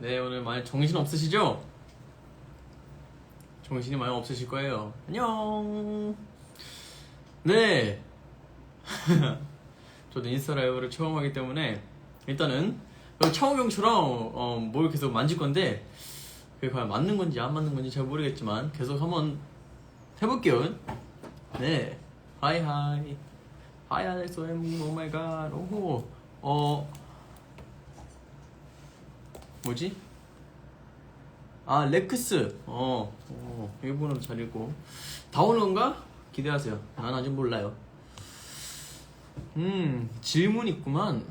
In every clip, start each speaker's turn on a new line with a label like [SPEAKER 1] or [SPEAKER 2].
[SPEAKER 1] 네 오늘 많이 정신 없으시죠? 정신이 많이 없으실 거예요. 안녕. 네. 저도 인스타 라이브를 처음 하기 때문에 일단은 여기 청우경처럼 어, 뭘 계속 만질 건데 그게 과연 맞는 건지 안 맞는 건지 잘 모르겠지만 계속 한번 해볼게요. 네. 하이 하이. 하이 알렉스 엠 오마이갓 오호 어 뭐지? 아 렉크스. 어, 어 일본어로 잘 읽고. 다 오는 건가? 기대하세요. 난 아직 몰라요. 음 질문 있구만.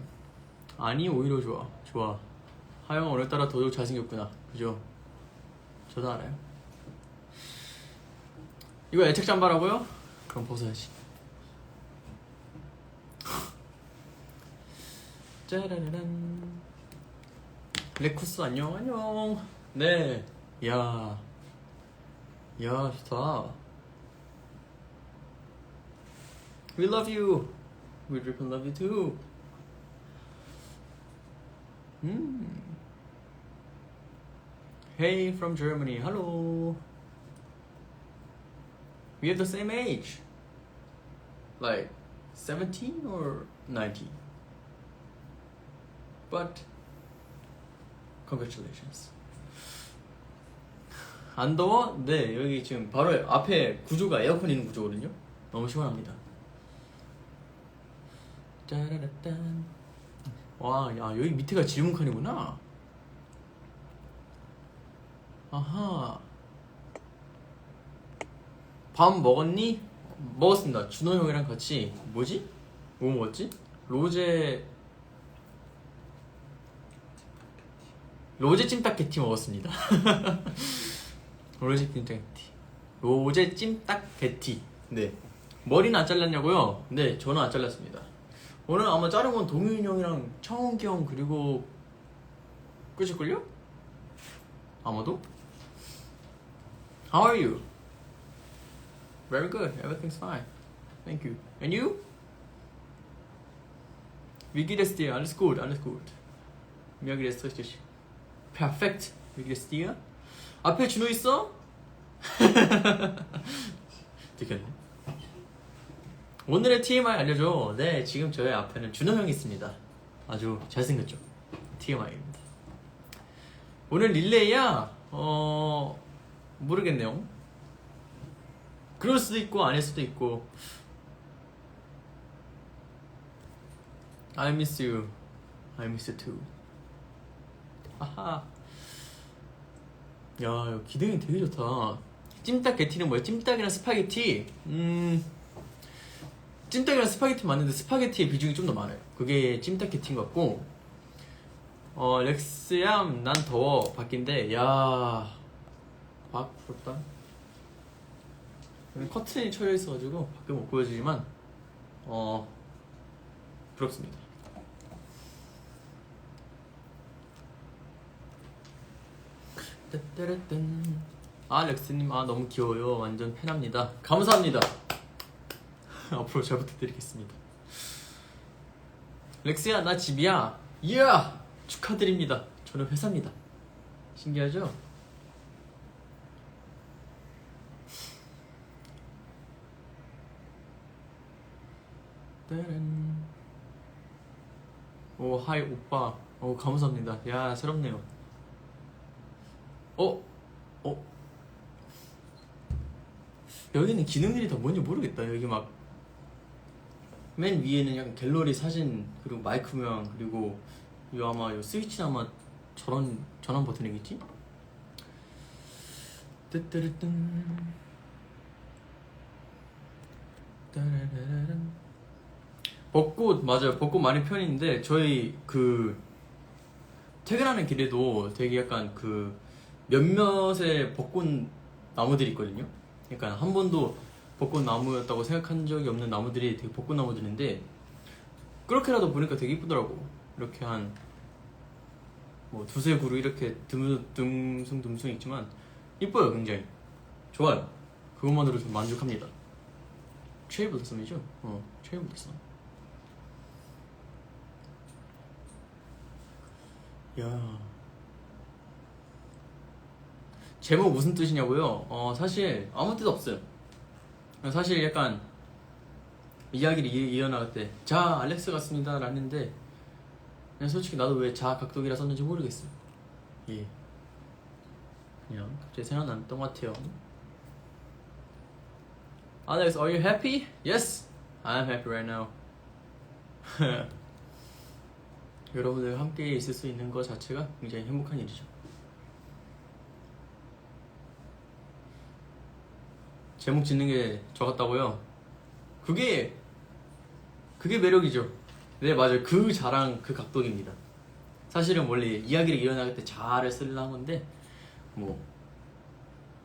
[SPEAKER 1] 아니 오히려 좋아. 좋아. 하영 오늘따라 더더욱 잘생겼구나. 그죠? 저도 알아요. 이거 애착 잠바라고요? 그럼 벗어야지. 짜라라란 레쿠스 안녕 안녕 네 야, 야 좋다 We love you We really love you too 음. Hey from Germany hello We have the same age like 17 or 19 But congratulations. 안 더워? 네, 여기 지금 바로 앞에 구조가 에어컨 있는 구조거든요. 너무 시원합니다. 짜라라딴. 와, 야, 여기 밑에가 질문 칸이구나. 아하. 밥 먹었니? 먹었습니다. 준호 형이랑 같이 뭐지? 뭐 먹었지? 로제 로제 찜닭게티 먹었습니다. 로제 찜닭게티. 로제 찜닭게티. 네. 머리는 안 잘랐냐고요? 네, 저는 안 잘랐습니다. 오늘 아마 자른 건 동윤이 형이랑 청욱이 형 그리고 끝일걸요? 아마도? How are you? Very good. Everything's fine. Thank you. And you? Wie geht es dir? Alles gut, alles gut. Mir geht es richtig. Geht es dir? 앞에 준호 있어? 들켰네. 오늘의 TMI 알려줘. 네, 지금 저희 앞에는 준호 형이 있습니다. 아주 잘생겼죠? TMI입니다. 오늘 릴레이야? 어, 모르겠네요. 그럴 수도 있고, 아닐 수도 있고. I miss you. I miss you too. 아하. 야, 기능이 되게 좋다. 찜닭 게티는 뭐야? 찜닭이랑 스파게티? 음. 찜닭이랑 스파게티 맞는데 스파게티의 비중이 좀 더 많아요. 그게 찜닭 게티인 것 같고. 어, 렉스얌, 난 더워. 바뀐데, 야. 아, 부럽다. 커튼이 쳐져 있어가지고 밖에 못 보여주지만, 어, 부럽습니다. 따따라딴. 아 렉스님 아 너무 귀여워요 완전 팬합니다 감사합니다 앞으로 잘 부탁드리겠습니다 렉스야 나 집이야 이야 축하드립니다 저는 회사입니다 신기하죠? 오 하이 오빠 오 감사합니다 야 새롭네요 어? 어? 여기는 기능들이 다 뭔지 모르겠다. 여기 막 맨 위에는 약간 갤러리 사진 그리고 마이크 모양 그리고 이 아마 이 스위치 아마 저런 전원 버튼이겠지? 뜨뜨르뜬 따라라란. 벚꽃 맞아요 벚꽃 많이 편인데 저희 그 퇴근하는 길에도 되게 약간 그 몇몇의 벚꽃 나무들이 있거든요. 그러니까 한 번도 벚꽃 나무였다고 생각한 적이 없는 나무들이 되게 벚꽃 나무들인데 그렇게라도 보니까 되게 이쁘더라고. 이렇게 한 뭐 두세 그루 이렇게 듬, 듬숭 듬숭 있지만 이뻐요 굉장히 좋아요. 그것만으로 좀 만족합니다. 체리 블osom이죠? 어, 체리 블ossom. 야. 제목 무슨 뜻이냐고요? 어, 사실 아무 뜻 없어요. 사실 약간 이야기를 이- 이어나갈 때, 자, 알렉스 같습니다. 라는데, 그냥 솔직히 나도 왜 자 각독이라 썼는지 모르겠어요. 예. 그냥 갑자기 생각났던 것 같아요. Alex, are you happy? Yes, I'm happy right now. 여러분들 함께 있을 수 있는 것 자체가 굉장히 행복한 일이죠. 제목 짓는 게 저 같다고요? 그게 그게 매력이죠. 네 맞아요. 그 자랑 그 각독입니다. 사실은 원래 이야기를 이어나갈 때 자를 쓰려고 한 건데 뭐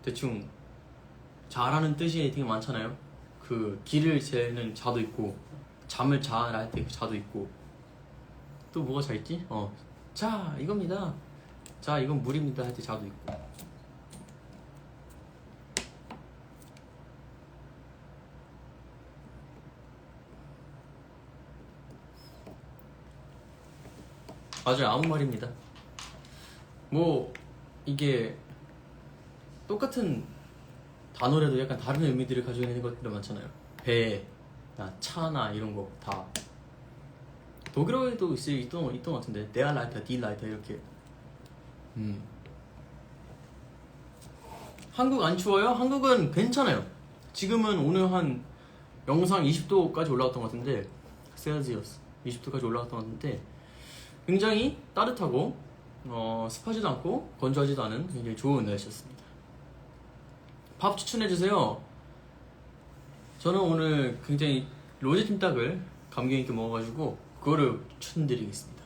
[SPEAKER 1] 대충 자라는 뜻이 되게 많잖아요. 그 길을 재는 자도 있고 잠을 자할 때 그 자도 있고 또 뭐가 자 있지? 어, 자 이겁니다. 자 이건 물입니다 할 때 자도 있고. 맞아요 아무 말입니다. 뭐 이게 똑같은 단어라도 약간 다른 의미들을 가지고 있는 것들 많잖아요. 배, 나 차나 이런 거 다. 독일어에도 있, 있던, 있던 것 같은데. 데아 라이터, 디 라이터 이렇게. 음. 한국 안 추워요? 한국은 괜찮아요. 지금은 오늘 한 영상 20도까지 올라갔던 것 같은데 셀시어스 20도까지 올라갔던 것 같은데 굉장히 따뜻하고 어, 습하지도 않고 건조하지도 않은 굉장히 좋은 날씨였습니다. 밥 추천해주세요. 저는 오늘 굉장히 로제 찜닭을 감격 있게 먹어가지고 그거를 추천드리겠습니다.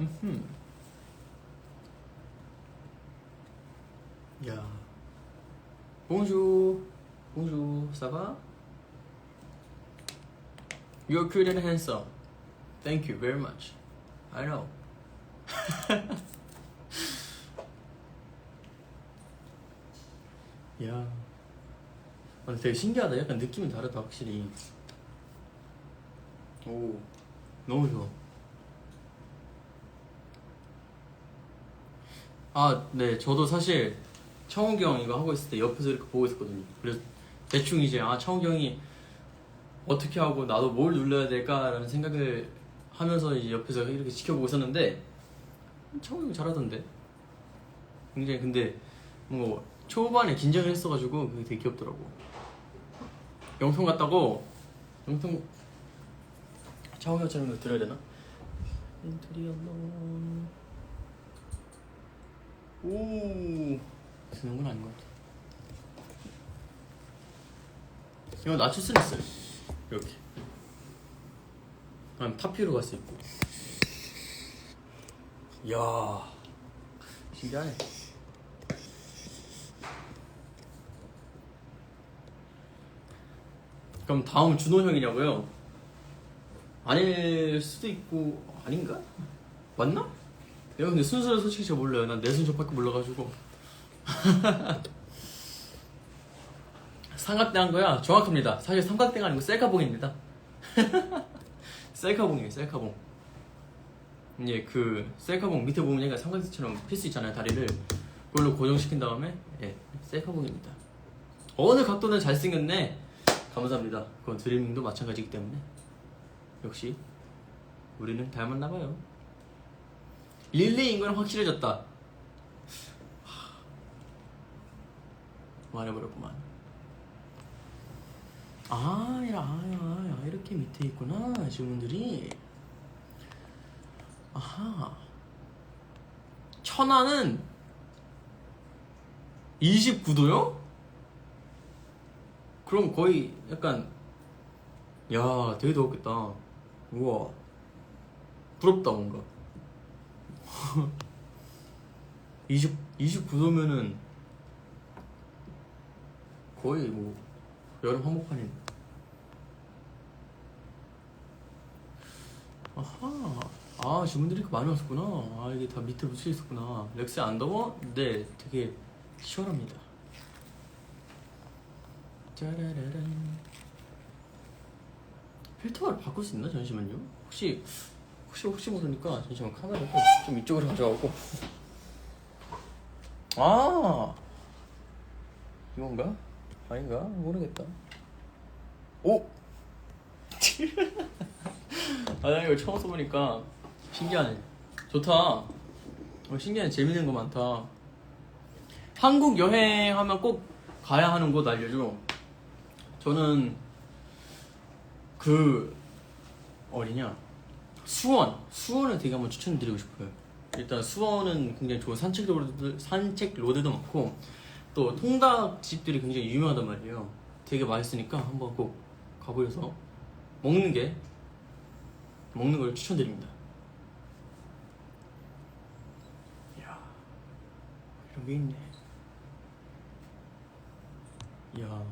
[SPEAKER 1] 음흠. 야. 봉주. 봉주. 사바. You're cute and handsome. Thank you very much. I know. 야. 아, 근데 되게 신기하다. 약간 느낌이 다르다, 확실히. 오. 너무 좋아. 아, 네. 저도 사실 청욱이 형 이거 하고 있을 때 옆에서 이렇게 보고 있었거든요. 그래서 대충 이제 아, 청욱이 형이 어떻게 하고 나도 뭘 눌러야 될까라는 생각을 하면서 이제 옆에서 이렇게 지켜보고 있었는데 형 잘하던데. 굉장히 근데 뭔가 초반에 긴장을 했어가지고 그게 되게 귀엽더라고. 영통 같다고 영통 이거 들어야 되나? 오 드는 건 아닌 것 같아. 이거 낮출 수는 있어요. 이렇게. 난 타피로 갈수 있고. 이야 신기하네. 그럼 다음 준호 형이냐고요? 아닐 수도 있고 아닌가? 맞나? 내가 근데 순서를 솔직히 잘 몰라요. 난 내 순서밖에 몰라가지고. 삼각대 한 거야? 정확합니다. 사실 삼각대가 아니고 셀카봉입니다. 셀카봉이에요, 셀카봉. 이제 그 셀카봉 밑에 보면 얘가 삼각대처럼 필 수 있잖아요, 다리를. 그걸로 고정시킨 다음에, 예, 셀카봉입니다. 어느 각도는 잘생겼네. 감사합니다. 그건 드리밍도 마찬가지이기 때문에. 역시, 우리는 닮았나 봐요. 릴리인 건 확실해졌다. 하, 말해버렸구만. 아, 야, 야, 야, 이렇게 밑에 있구나, 질문들이. 아하. 천안은 29도요? 그럼 거의 약간, 야, 되게 더웠겠다. 우와. 부럽다, 뭔가. 20, 29도면은 거의 뭐 여름 한복판인 아하 아 질문들이 이렇게 많이 왔었구나 아 이게 다 밑에 붙여 있었구나 렉스 안 더워? 네 되게 시원합니다 짜라라란 필터를 바꿀 수 있나? 잠시만요. 혹시 혹시 혹시 모르니까 잠시만 카메라를 좀 이쪽으로 가져가고. 아 이건가? 아닌가? 모르겠다. 오. 아, 나 이거 처음 써보니까 신기하네. 좋다. 어, 신기하네. 재밌는 거 많다. 한국 여행하면 꼭 가야 하는 곳 알려줘. 저는 그 어디냐 수원 수원을 되게 한번 추천드리고 싶어요. 일단 수원은 굉장히 좋은 산책 로드 산책 로드도 많고 또 통닭 집들이 굉장히 유명하단 말이에요. 되게 맛있으니까 한번 꼭 가보셔서 먹는 게 먹는 걸 추천드립니다. 이야 이런 게 있네. 이야.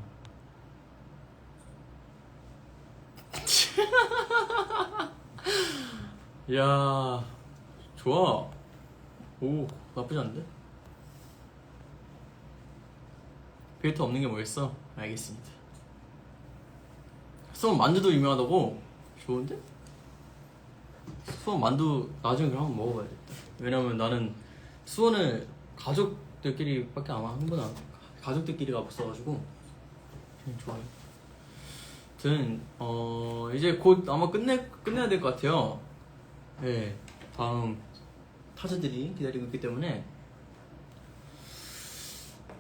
[SPEAKER 1] 이야 좋아 오 나쁘지 않은데 필터 없는 게 뭐겠어? 알겠습니다. 수원 만두도 유명하다고? 좋은데? 수원 만두 나중에 그럼 한번 먹어봐야겠다. 왜냐면 나는 수원을 가족들끼리밖에 아마 한 번도 안 가족들끼리가 없어가지고 그냥 좋아해 아무튼 어 이제 곧 아마 끝내 끝내야 될 것 같아요. 네 다음 타자들이 기다리고 있기 때문에.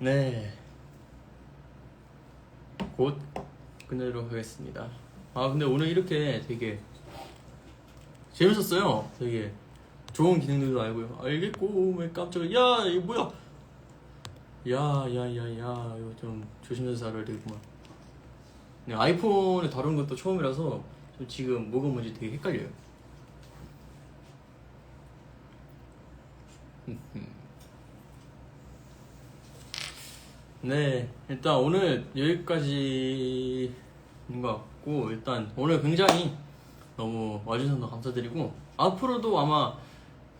[SPEAKER 1] 네 곧 끝내도록 하겠습니다. 아 근데 오늘 이렇게 되게 재밌었어요. 되게 좋은 기능들도 알고요. 알겠고 왜 깜짝이야 야 이거 뭐야? 야야야야 이거 좀 조심해서 다뤄야 되겠구만. 네, 아이폰을 다루는 것도 처음이라서 좀 지금 뭐가 뭔지 되게 헷갈려요. 네, 일단 오늘 여기까지인 것 같고 일단 오늘 굉장히 너무 와주셔서 감사드리고 앞으로도 아마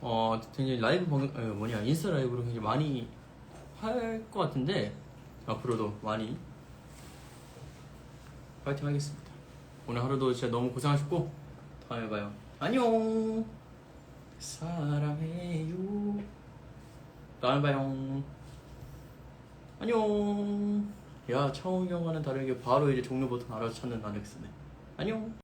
[SPEAKER 1] 어 굉장히 라이브 방 어, 뭐냐 인스타 라이브로 굉장히 많이 할 것 같은데 앞으로도 많이 파이팅 하겠습니다. 오늘 하루도 진짜 너무 고생하셨고 다음에 봐요. 안녕. 사랑해요. 다음에 봐요. 안녕. 야 차홍이 형과는 다르게 바로 이제 종료 버튼 알아서 찾는 나넥스네. 안녕.